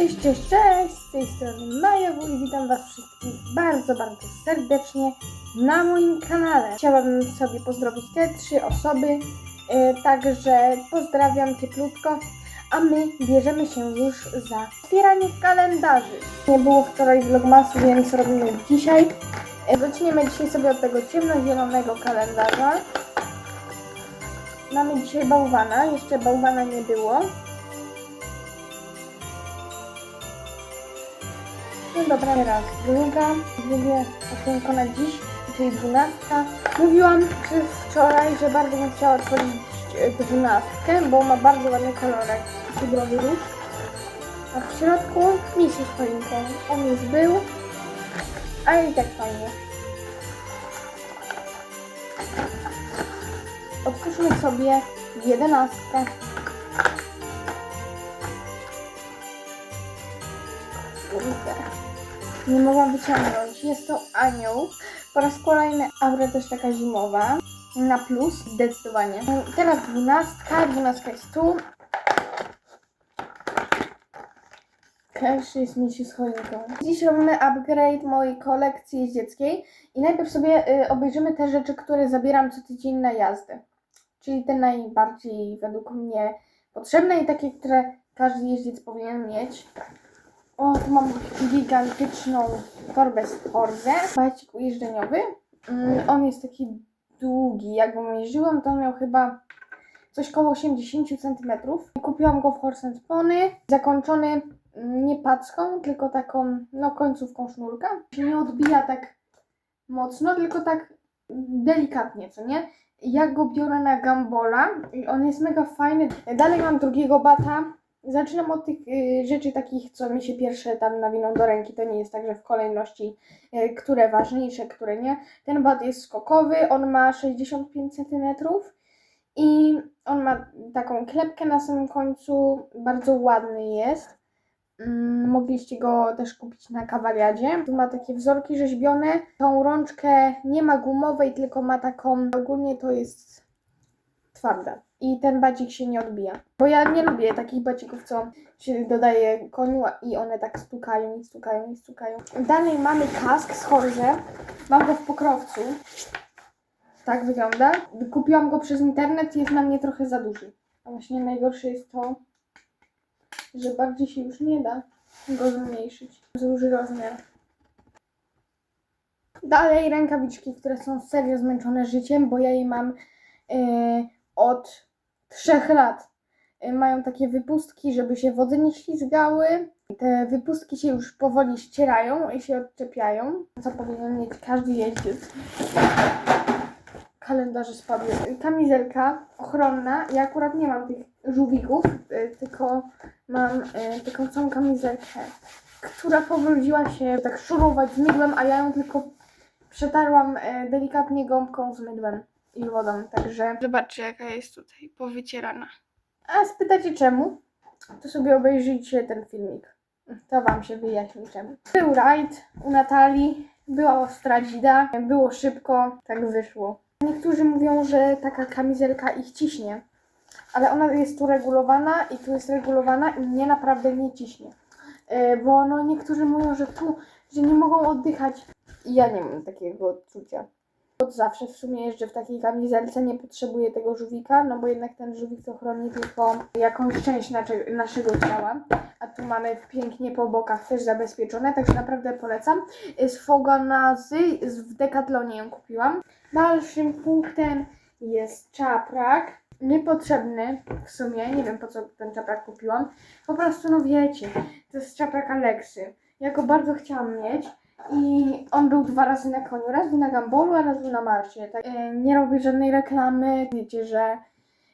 Cześć, cześć, cześć! Z tej strony Maja Wój. Witam Was wszystkich bardzo, bardzo serdecznie na moim kanale. Chciałabym sobie pozdrowić te trzy osoby, e, także pozdrawiam cieplutko, a my bierzemy się już za otwieranie kalendarzy. Nie było wczoraj vlogmasu, więc robimy dzisiaj. E, Zaczniemy dzisiaj sobie od tego ciemnozielonego kalendarza. Mamy dzisiaj bałwana, jeszcze bałwana nie było. No dobra, teraz druga, drugie okienko na dziś, czyli dwunastka. Mówiłam czy wczoraj, że bardzo bym chciała otworzyć e, dwunastkę, bo ma bardzo ładny kolorek, pudrowy róż. A w środku misi z choinką. On już był, ale i tak fajnie. Otwórzmy sobie jedenastkę. Kurde. Nie mogłam wyciągnąć. Jest to anioł. Po raz kolejny aura też taka zimowa. Na plus, zdecydowanie. Teraz dwunastka. Dwunastka jest tu. Cash jest się z choinką. Dziś robimy upgrade mojej kolekcji jeździeckiej i najpierw sobie y, obejrzymy te rzeczy, które zabieram co tydzień na jazdę. Czyli te najbardziej według mnie potrzebne i takie, które każdy jeździec powinien mieć. O, tu mam gigantyczną torbę z Horze. Bajcik ujeżdżeniowy. Mm, On jest taki długi. Jak go mierzyłam, to on miał chyba coś koło 80 cm. Kupiłam go w Horse Pony. Zakończony mm, nie packą, tylko taką, no końcówką sznurka. Nie odbija tak mocno, tylko tak delikatnie, co nie? Ja go biorę na gambola i on jest mega fajny. Dalej mam drugiego bata. Zaczynam od tych y, rzeczy takich, co mi się pierwsze tam nawiną do ręki. To nie jest tak, że w kolejności, y, które ważniejsze, które nie. Ten bat jest skokowy, on ma 65 cm i on ma taką klepkę na samym końcu. Bardzo ładny jest. Mm, Mogliście go też kupić na kawaliadzie. Tu ma takie wzorki rzeźbione. Tą rączkę nie ma gumowej, tylko ma taką. Ogólnie to jest twarda. I ten bacik się nie odbija. Bo ja nie lubię takich bacików, co się dodaje koniu i one tak stukają i stukają i stukają. Dalej mamy kask z Horze. Mam go w pokrowcu. Tak wygląda. Kupiłam go przez internet jest na mnie trochę za duży. A właśnie najgorsze jest to, że bardziej się już nie da go zmniejszyć. Za duży rozmiar. Dalej rękawiczki, które są serio zmęczone życiem, bo ja je mam e, od trzech lat. E, mają takie wypustki, żeby się wody nie ślizgały. Te wypustki się już powoli ścierają i się odczepiają. Co powinien mieć każdy jeździec. Kalendarze spadły. Kamizelka ochronna. Ja akurat nie mam tych żółwików, e, tylko mam e, taką całą kamizelkę, która powróciła się tak szurować z mydłem, a ja ją tylko przetarłam delikatnie gąbką z mydłem i wodą, także zobaczcie jaka jest tutaj powycierana. A spytacie czemu? To sobie obejrzyjcie ten filmik. To wam się wyjaśni czemu. Był rajd u Natalii, była ostradzida, było szybko, tak wyszło. Niektórzy mówią, że taka kamizelka ich ciśnie, ale ona jest tu regulowana i tu jest regulowana i mnie naprawdę nie ciśnie. E, Bo no niektórzy mówią, że tu, że nie mogą oddychać. I ja nie mam takiego odczucia. Od zawsze w sumie jeżdżę w takiej kamizelce, nie potrzebuję tego żółwika, no bo jednak ten żółwik to chroni tylko jakąś część nasze, naszego ciała. A tu mamy pięknie po bokach też zabezpieczone, także naprawdę polecam. Z Foganazy w Decathlonie ją kupiłam. Dalszym punktem jest czaprak. Niepotrzebny w sumie, nie wiem po co ten czaprak kupiłam. Po prostu, no wiecie, to jest czaprak Aleksy. Ja go bardzo chciałam mieć i on był dwa razy na koniu. Raz był na Gambolu, a raz był na Marcie. Tak, e, nie robię żadnej reklamy. Wiecie, że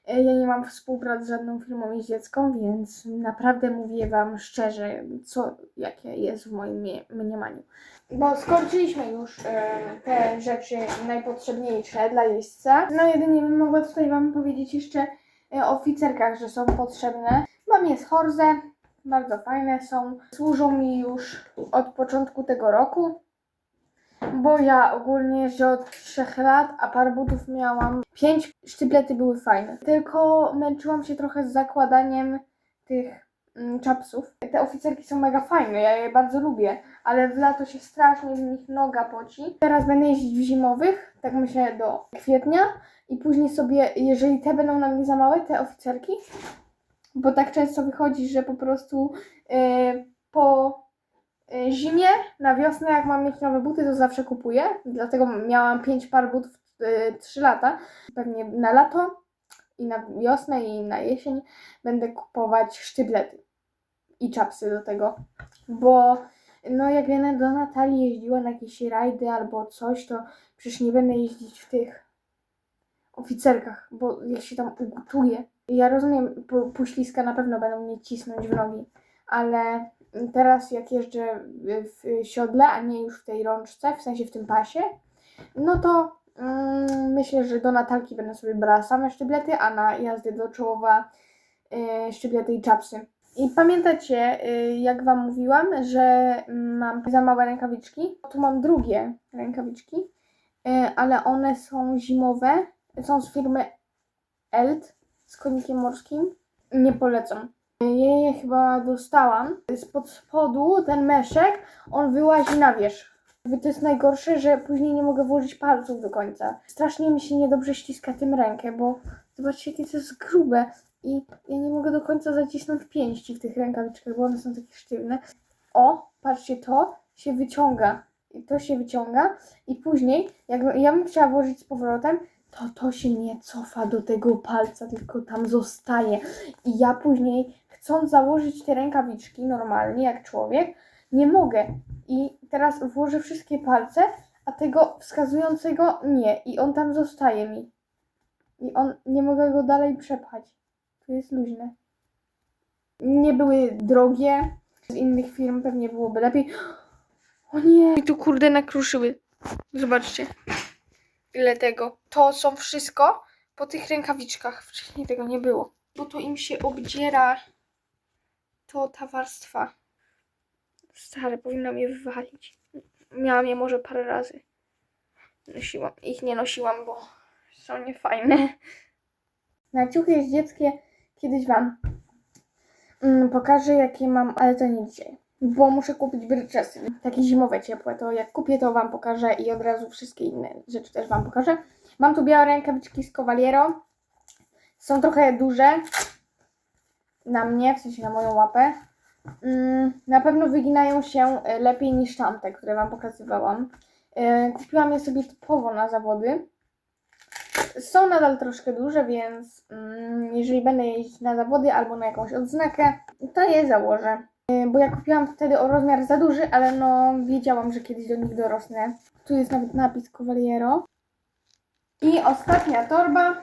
e, ja nie mam współpracy z żadną firmą jeździecką, więc naprawdę mówię Wam szczerze, co, jakie jest w moim mniemaniu. Bo skończyliśmy już e, te rzeczy najpotrzebniejsze dla jeźdźca. No jedynie bym mogła tutaj Wam powiedzieć jeszcze o ficerkach, że są potrzebne. Mam je z Horze, bardzo fajne są. Służą mi już od początku tego roku, bo ja ogólnie jeżdżę od 3 lat, a par butów miałam 5. Sztyblety były fajne. Tylko męczyłam się trochę z zakładaniem tych mm, czapsów. Te oficerki są mega fajne, ja je bardzo lubię, ale w lato się strasznie w nich noga poci. Teraz będę jeździć w zimowych, tak myślę do kwietnia i później sobie, jeżeli te będą na mnie za małe, te oficerki, bo tak często wychodzi, że po prostu yy, po yy, zimie, na wiosnę, jak mam mieć nowe buty, to zawsze kupuję. Dlatego miałam 5 par butów yy, 3 lata. Pewnie na lato i na wiosnę i na jesień będę kupować sztyblety i czapsy do tego. Bo no jak będę do Natalii jeździła na jakieś rajdy albo coś, to przecież nie będę jeździć w tych oficerkach, bo ja się tam ugotuję. Ja rozumiem, pu- puśliska na pewno będą mnie cisnąć w nogi, ale teraz jak jeżdżę w siodle, a nie już w tej rączce, w sensie w tym pasie, no to mm, myślę, że do Natalki będę sobie brała same sztyblety, a na jazdę do czołowa y, sztyblety i czapsy. I pamiętacie, y, jak Wam mówiłam, że mam za małe rękawiczki? Tu mam drugie rękawiczki, y, ale one są zimowe, są z firmy Elt z konikiem morskim. Nie polecam. Ja je chyba dostałam. Spod spodu ten meszek, on wyłazi na wierzch. To jest najgorsze, że później nie mogę włożyć palców do końca. Strasznie mi się niedobrze ściska tym rękę, bo zobaczcie, jakie to jest grube. I ja nie mogę do końca zacisnąć pięści w tych rękawiczkach, bo one są takie sztywne. O, patrzcie, to się wyciąga. I to się wyciąga i później, jak ja bym chciała włożyć z powrotem, to to się nie cofa do tego palca, tylko tam zostaje. I ja później, chcąc założyć te rękawiczki normalnie, jak człowiek, nie mogę. I teraz włożę wszystkie palce, a tego wskazującego nie. I on tam zostaje mi. I on, nie mogę go dalej przepchać. To jest luźne. Nie były drogie. Z innych firm pewnie byłoby lepiej. O nie! Tu kurde nakruszyły. Zobaczcie. Ile tego. To są wszystko po tych rękawiczkach. Wcześniej tego nie było. Bo tu im się obdziera to ta warstwa. Stare, powinno mnie wywalić. Miałam je może parę razy. Nosiłam. Ich nie nosiłam, bo są niefajne. Na ciuchy z dzieckie kiedyś Wam mm, pokażę, jakie mam, ale to nie dzisiaj. Bo muszę kupić bryczesy, takie zimowe, ciepłe. To jak kupię, to Wam pokażę i od razu wszystkie inne rzeczy też Wam pokażę. Mam tu białe rękawiczki z Cavaliero. Są trochę duże na mnie, w sensie na moją łapę. Mm, na pewno wyginają się e, lepiej niż tamte, które Wam pokazywałam. E, Kupiłam je sobie typowo na zawody. Są nadal troszkę duże, więc mm, jeżeli będę jeździć na zawody albo na jakąś odznakę, to je założę. Bo ja kupiłam wtedy o rozmiar za duży, ale no wiedziałam, że kiedyś do nich dorosnę. Tu jest nawet napis Cavaliero. I ostatnia torba.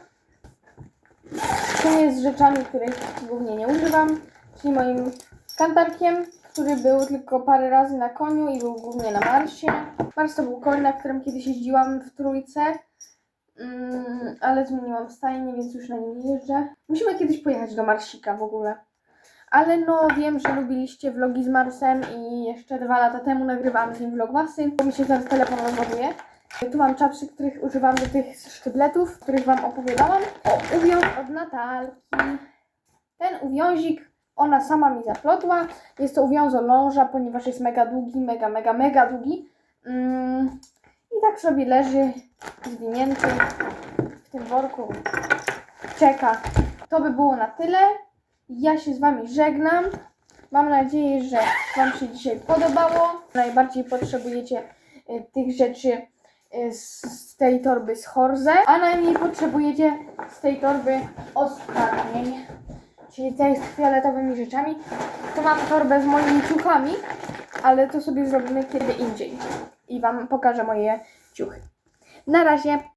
To jest rzeczami, których głównie nie używam, czyli moim kantarkiem, który był tylko parę razy na koniu i był głównie na marsie. Mars to był koń, na którym kiedyś jeździłam w trójce. Mm, ale zmieniłam stajnię, więc już na nim nie jeżdżę. Musimy kiedyś pojechać do Marsika w ogóle. Ale no wiem, że lubiliście vlogi z Marsem i jeszcze dwa lata temu nagrywałam z nim vlogmasy, bo mi się zaraz telefon rozładuje. Tu mam czapsy, których używam do tych sztybletów, których Wam opowiadałam. O, uwiąz od Natalki. Ten uwiązik ona sama mi zaplotła. Jest to uwiązo ląża, ponieważ jest mega długi, mega, mega, mega długi. Mm, I tak sobie leży zwinięty w tym worku. Czeka. To by było na tyle. Ja się z Wami żegnam. Mam nadzieję, że Wam się dzisiaj podobało. Najbardziej potrzebujecie y, tych rzeczy y, z, tej torby z Horze, a najmniej potrzebujecie z tej torby ostatniej, czyli tej z fioletowymi rzeczami. Tu mam torbę z moimi ciuchami, ale to sobie zrobimy kiedy indziej i Wam pokażę moje ciuchy. Na razie.